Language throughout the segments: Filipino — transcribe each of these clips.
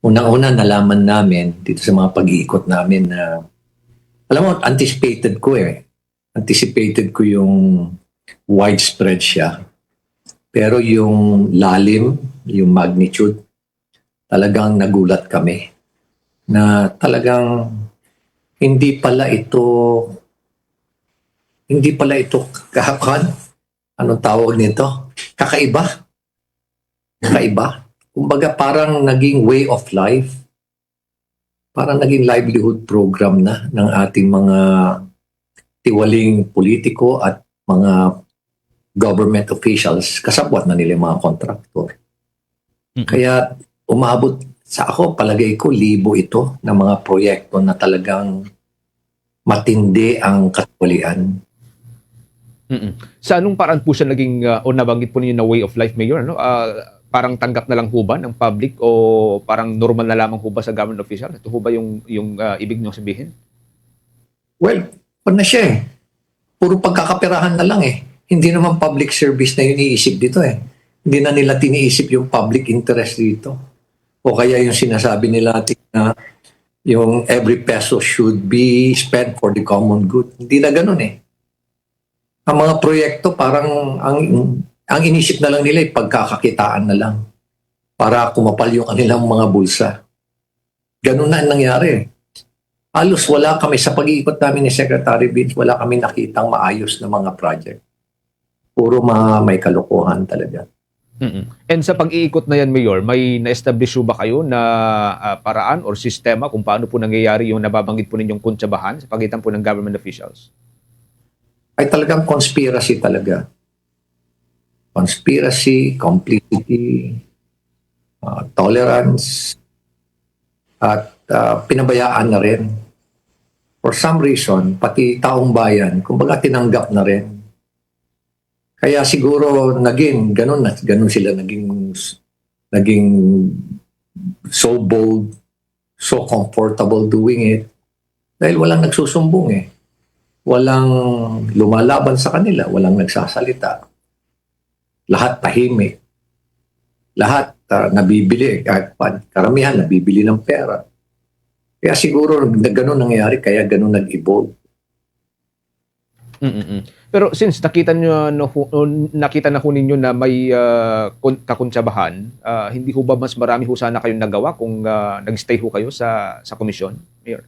unang-una nalaman namin dito sa mga pag-iikot namin na alam mo, anticipated ko eh. Anticipated ko yung widespread siya. Pero yung lalim, yung magnitude, talagang nagulat kami na talagang hindi pala ito hindi pala ito kakakan anong tawag nito kakaiba kakaiba kumbaga parang naging way of life parang naging livelihood program na ng ating mga tiwaling politiko at mga government officials kasabwat na nila yung mga kontraktor Mm. kaya umabot sa ako, palagay ko, libo ito ng mga proyekto na talagang matindi ang katulian. Mm-mm. Sa anong paraan po siya naging, uh, o nabanggit po ninyo na way of life, Mayor? Ano? Ah, parang tanggap na lang ho ba ng public o parang normal na lamang ho ba sa government official? Ito ho ba yung, yung ah, ibig nyo sabihin? Well, pa na siya eh. Puro pagkakaperahan na lang eh. Hindi naman public service na yun iniisip dito eh. Hindi na nila tiniisip yung public interest dito. O kaya yung sinasabi nila na yung every peso should be spent for the common good. Hindi na ganun eh. Ang mga proyekto parang ang ang inisip na lang nila ay pagkakakitaan na lang para kumapal yung kanilang mga bulsa. Ganun na ang nangyari. Halos wala kami sa pag-iikot namin ni Secretary Vince, wala kami nakitang maayos na mga project. Puro mga may kalokohan talaga. Mm-mm. And sa pag-iikot na yan, Mayor, may na-establish ba kayo na ah, paraan or sistema kung paano po nangyayari yung nababanggit po ninyong kuntsabahan sa pagitan po ng government officials? Ay talagang conspiracy talaga. Conspiracy, complicity, uh, tolerance, at uh, pinabayaan na rin. For some reason, pati taong bayan, kumbaga tinanggap na rin. Kaya siguro naging ganun na ganun sila naging naging so bold, so comfortable doing it dahil walang nagsusumbong eh. Walang lumalaban sa kanila, walang nagsasalita. Lahat tahimik. Lahat ah, nabibili, kahit karamihan nabibili ng pera. Kaya siguro na ganun nangyayari, kaya ganun nag-evolve. Mm-mm. Pero since nakita nyo, no, nakita na ho ninyo na may uh, kun- kakuntsabahan, ah, hindi ho ba mas marami ho sana kayong nagawa kung ah, nag-stay ho kayo sa sa komisyon, Mayor?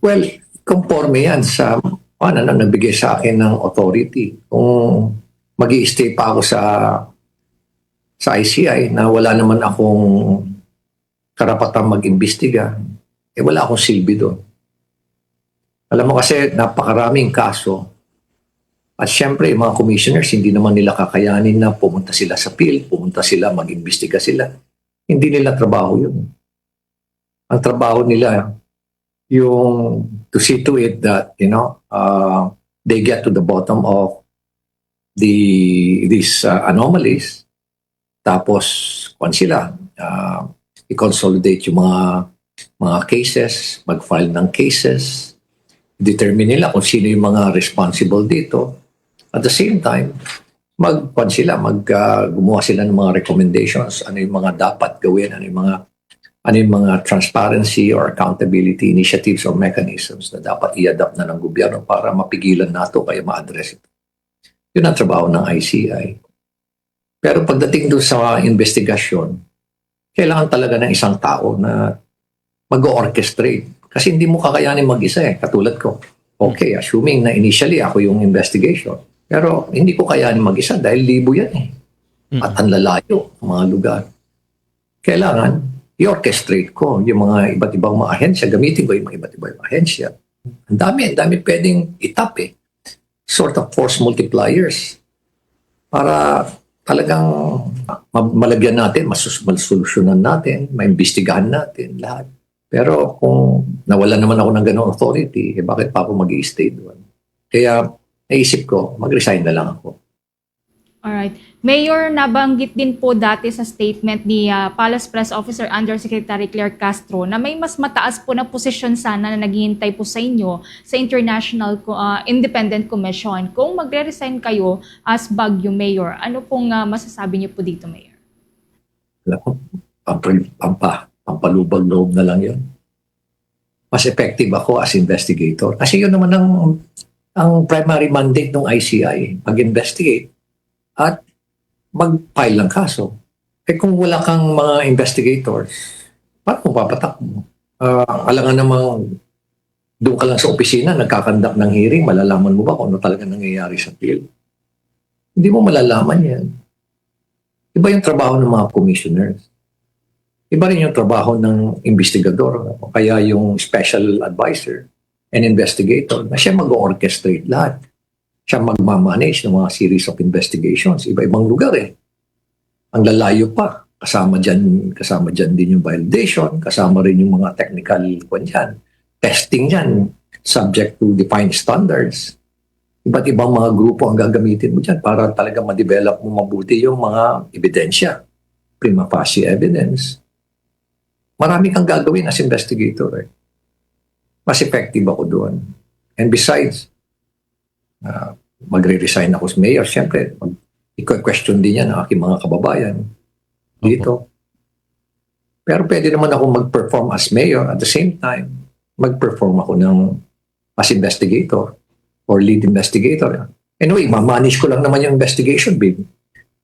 Well, conforme yan sa ano na nabigay sa akin ng authority. Kung mag stay pa ako sa sa ICI na wala naman akong karapatang mag-imbestiga, eh wala akong silbi doon. Alam mo kasi napakaraming kaso at syempre, yung mga commissioners, hindi naman nila kakayanin na pumunta sila sa field, pumunta sila, mag-imbestiga sila. Hindi nila trabaho yun. Ang trabaho nila, yung to see to it that, you know, uh, they get to the bottom of the these uh, anomalies. Tapos, kung sila, uh, i-consolidate yung mga mga cases, mag-file ng cases, determine nila kung sino yung mga responsible dito. At the same time, mag sila, mag gumawa sila ng mga recommendations, ano yung mga dapat gawin, ano yung mga ano yung mga transparency or accountability initiatives or mechanisms na dapat i-adapt na ng gobyerno para mapigilan nato kaya ma-address ito. Yun ang trabaho ng ICI. Pero pagdating doon sa investigasyon, kailangan talaga ng isang tao na mag-orchestrate. Kasi hindi mo kakayanin mag-isa eh, katulad ko. Okay, assuming na initially ako yung investigation. Pero hindi ko kayanin mag-isa dahil libo yan eh. At ang lalayo ang mga lugar. Kailangan i-orchestrate ko yung mga iba't ibang mga ahensya. Gamitin ko yung mga iba't ibang ahensya. Ang dami, ang dami pwedeng itap eh. Sort of force multipliers. Para talagang ma- malagyan natin, masus- masolusyonan natin, maimbestigahan natin lahat. Pero kung nawala naman ako ng ganong authority, eh bakit pa ako mag stay doon? Kaya naisip ko, mag-resign na lang ako. Alright. Mayor, nabanggit din po dati sa statement ni ah, Palace Press Officer Undersecretary Claire Castro na may mas mataas po na posisyon sana na naghihintay po sa inyo sa International ah, Independent Commission. Kung magre-resign kayo as Baguio Mayor, ano pong ah, masasabi niyo po dito, Mayor? Pampa, pampa, pampalubag loob na lang yun. Mas effective ako as investigator. Kasi yun naman ang, ang primary mandate ng ICI, mag-investigate at mag-file ng kaso. Eh kung wala kang mga investigators, paano papatak mo? Ah, alangan namang doon ka lang sa opisina, nagkakandak ng hearing, malalaman mo ba kung ano talaga nangyayari sa field? Hindi mo malalaman yan. Iba yung trabaho ng mga commissioners. Iba rin yung trabaho ng investigador o kaya yung special advisor and investigator na siya mag-orchestrate lahat. Siya magmamanage ng mga series of investigations. Iba-ibang lugar eh. Ang lalayo pa. Kasama dyan, kasama dyan din yung validation, kasama rin yung mga technical kwan dyan. Testing dyan, subject to defined standards. Iba't ibang mga grupo ang gagamitin mo dyan para talaga ma-develop mo mabuti yung mga ebidensya. Prima facie evidence. Marami kang gagawin as investigator. Eh. Mas effective ako doon. And besides, uh, magre-resign ako sa mayor, siyempre, mag i-question din yan ang aking mga kababayan dito. Pero pwede naman ako mag-perform as mayor at the same time, mag-perform ako ng as investigator or lead investigator. Anyway, ma-manage ko lang naman yung investigation, babe.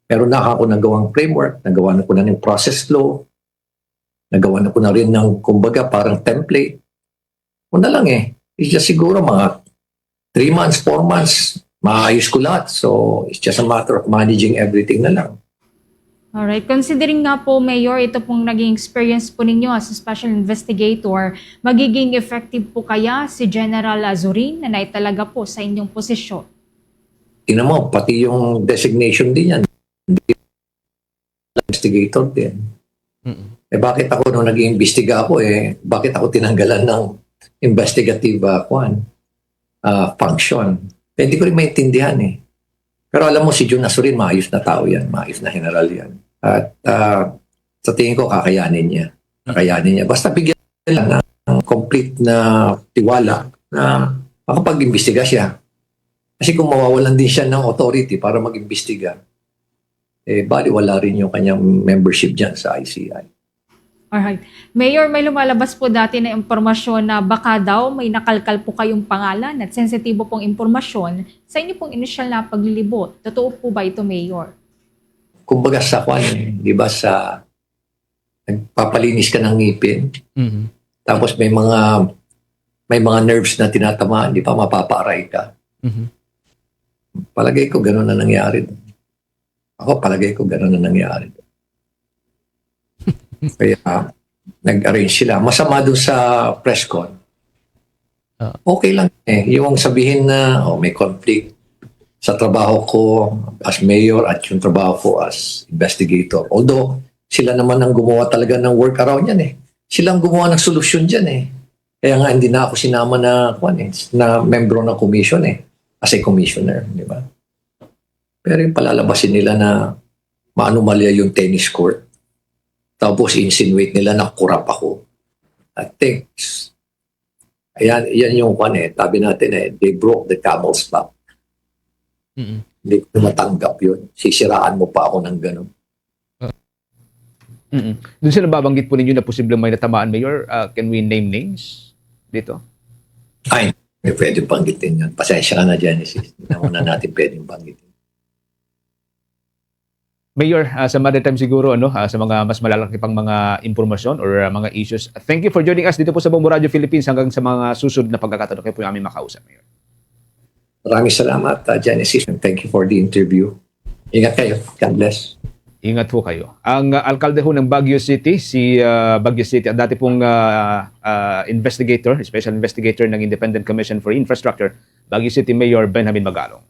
Pero na ako nagawang framework, nagawa na ko na ng process flow, nagawa na ko na rin ng, kumbaga, parang template. O na lang eh. It's just siguro mga 3 months, 4 months, maayos ko lahat. So, it's just a matter of managing everything na lang. Alright, considering nga po, Mayor, ito pong naging experience po ninyo as a special investigator, magiging effective po kaya si General Azurin na naitalaga po sa inyong posisyon? Tingnan mo, pati yung designation din yan. Investigator din. Mm-mm. Eh bakit ako nung nag-iimbestiga ako eh, bakit ako tinanggalan ng investigative uh, kwan, ah, function? Eh, hindi ko rin maintindihan eh. Pero alam mo, si Jun Asurin, maayos na tao yan, maayos na general yan. At ah, sa tingin ko, kakayanin niya. Kakayanin niya. Basta bigyan lang ng complete na tiwala na makapag-imbestiga siya. Kasi kung mawawalan din siya ng authority para mag-imbestiga, eh, bali wala rin yung kanyang membership dyan sa ICI. Alright. Mayor, may lumalabas po dati na impormasyon na baka daw may nakalkal po kayong pangalan at sensitibo pong impormasyon sa inyo pong inisyal na paglilibot. Totoo po ba ito, Mayor? kumbaga sa kwan, di ba sa nagpapalinis ka ng ngipin, Mhm. tapos may mga may mga nerves na tinatamaan, di ba, mapapaaray ka. Mhm. Palagay ko gano'n na nangyari. Ako palagay ko gano'n na nangyari. Kaya nag-arrange sila. Masama doon sa press con. Ah. Okay lang eh. Yung sabihin na oh, may conflict sa trabaho ko as mayor at yung trabaho ko as investigator. Although, sila naman ang gumawa talaga ng work around yan eh. Sila ang gumawa ng solusyon dyan eh. Kaya nga hindi na ako sinama na, kwan eh, na membro ng commission eh. As a commissioner, di ba? Pero yung palalabasin nila na maanumalya yung tennis court. Tapos insinuate nila na kurap ako. I think, ayan, yan yung kwan eh. Tabi natin eh, they broke the camel's back. Mhm. Hindi ko matanggap yun. Sisiraan mo pa ako ng ganun. Mhm. Doon sa nababanggit po ninyo na posibleng may natamaan, Mayor, uh, can we name names dito? Ay, pwede banggitin yun. Pasensya ka na, Genesis. Hindi na muna natin pwedeng banggitin. Mayor, uh, sa maritime siguro, ano, uh, sa mga mas malalaki pang mga impormasyon or uh, mga issues. Thank you for joining us dito po sa Bombo Radio Philippines hanggang sa mga susunod na pagkakataon kayo po yung aming makausap, Mayor. Maraming salamat, uh, Genesis. And thank you for the interview. Ingat kayo. God bless. Ingat po kayo. Ang uh, alkalde ho ng Baguio City, si uh, Baguio City, at dati pong uh, uh, investigator, special investigator ng Independent Commission for Infrastructure, Baguio City Mayor Benjamin Magalong.